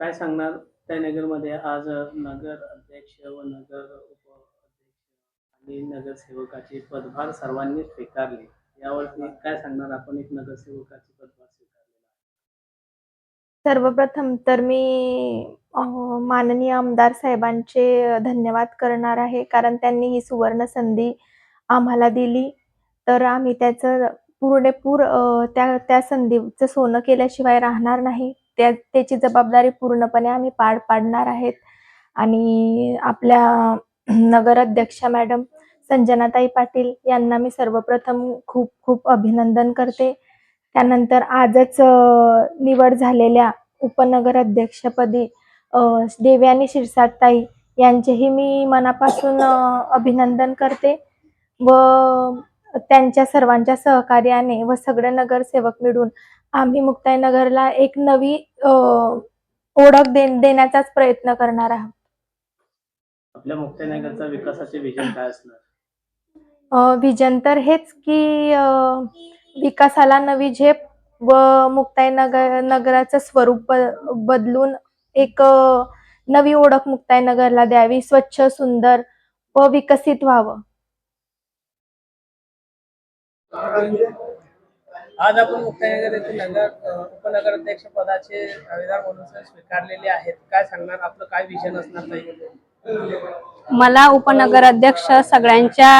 काय सांगणार? त्या नगरमध्ये आज नगर अध्यक्ष व नगर उपअध्यक्ष आणि नगरसेवकाची पदभार सर्वांनी स्वीकारली. यावरती काय सांगणार? आपण एक नगरसेवकाची पदभार स्वीकारले सर्वप्रथम तर मी माननीय आमदार साहेबांचे धन्यवाद करणार आहे. कारण त्यांनी ही सुवर्ण संधी आम्हाला दिली. तर आम्ही त्याचं पुरेपूर त्या त्या संधीचं सोनं केल्याशिवाय राहणार नाही. त्या त्याची जबाबदारी पूर्णपणे आम्ही पार पाडणार आहेत. आणि आपल्या नगराध्यक्षा मॅडम संजनाताई पाटील यांना मी सर्वप्रथम खूप खूप अभिनंदन करते. त्यानंतर आजच निवड झालेल्या उपनगराध्यक्षपदी देवयानी शिरसाटताई यांचेही मी मनापासून अभिनंदन करते. व त्यांच्या सर्वांच्या सहकार्याने व सगळे नगरसेवक मिळून आम्ही मुक्ताईनगरला एक नवी ओळख दे देण्याचाच प्रयत्न करणार आहोत. आपल्या मुक्ताईनगरचा विकासाचे विजन काय असणार? विजन तर हेच की विकासाला नवी झेप व मुक्ताई नगर नगराचं स्वरूप बदलून एक नवी ओळख मुक्ताई नगरला द्यावी स्वच्छ सुंदर व विकसित व्हावं. आज आपण मुक्ताईनगर येथील नगर अ, उपनगराध्यक्ष पदाचे दावेदार म्हणून स्वीकारलेले आहेत. काय सांगणार? आपलं काय विजन असणार नाही मला उपनगर अध्यक्ष सगळ्यांच्या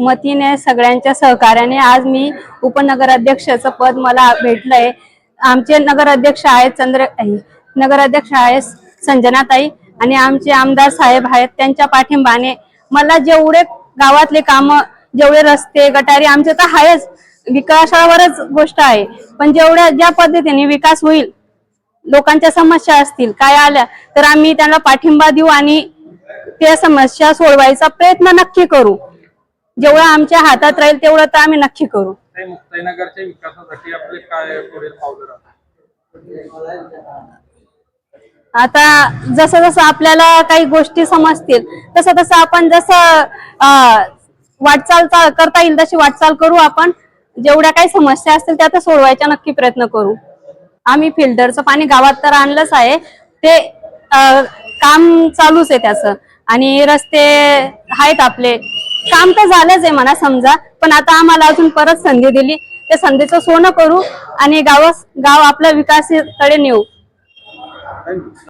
मतीने सगळ्यांच्या सहकार्याने आज मी उपनगर अध्यक्षाचं पद मला भेटलंय. आमचे नगर अध्यक्ष आहेत चंद्र नगर अध्यक्ष आहेत संजनाताई आणि आमचे आमदार साहेब आहेत त्यांच्या पाठिंबाने मला जेवढे गावातले कामं जेवढे रस्ते गटारी आमचे तर आहेच विकासावरच गोष्ट आहे. पण जेवढ्या ज्या पद्धतीने विकास होईल लोकांच्या समस्या असतील काय आल्या तर आम्ही त्यांना पाठिंबा देऊ आणि त्या समस्या सोडवायचा प्रयत्न नक्की करू. जेवढं आमच्या हातात राहील तेवढं तर आम्ही नक्की करू. नाही मुक्ताईनगरच्या विकासासाठी आपले काय पुढील पावलं राहणार आता जसं जसं आपल्याला काही गोष्टी समजतील तसं तसं आपण जसं वाटचाल करता येईल तशी वाटचाल करू आपण. जेवढ्या काही समस्या असतील त्या तर सोडवायचा नक्की प्रयत्न करू. आम्ही फिल्टरचं पाणी गावात तर आणलंच आहे. ते काम चालूच आहे त्याचं. आणि रस्ते आहेत आपले. काम तर झालंच आहे म्हणा समजा. पण आता आम्हाला अजून परत संधी दिली. त्या संधीचं सोनं करू आणि गाव गाव आपल्या विकासाकडे नेऊ.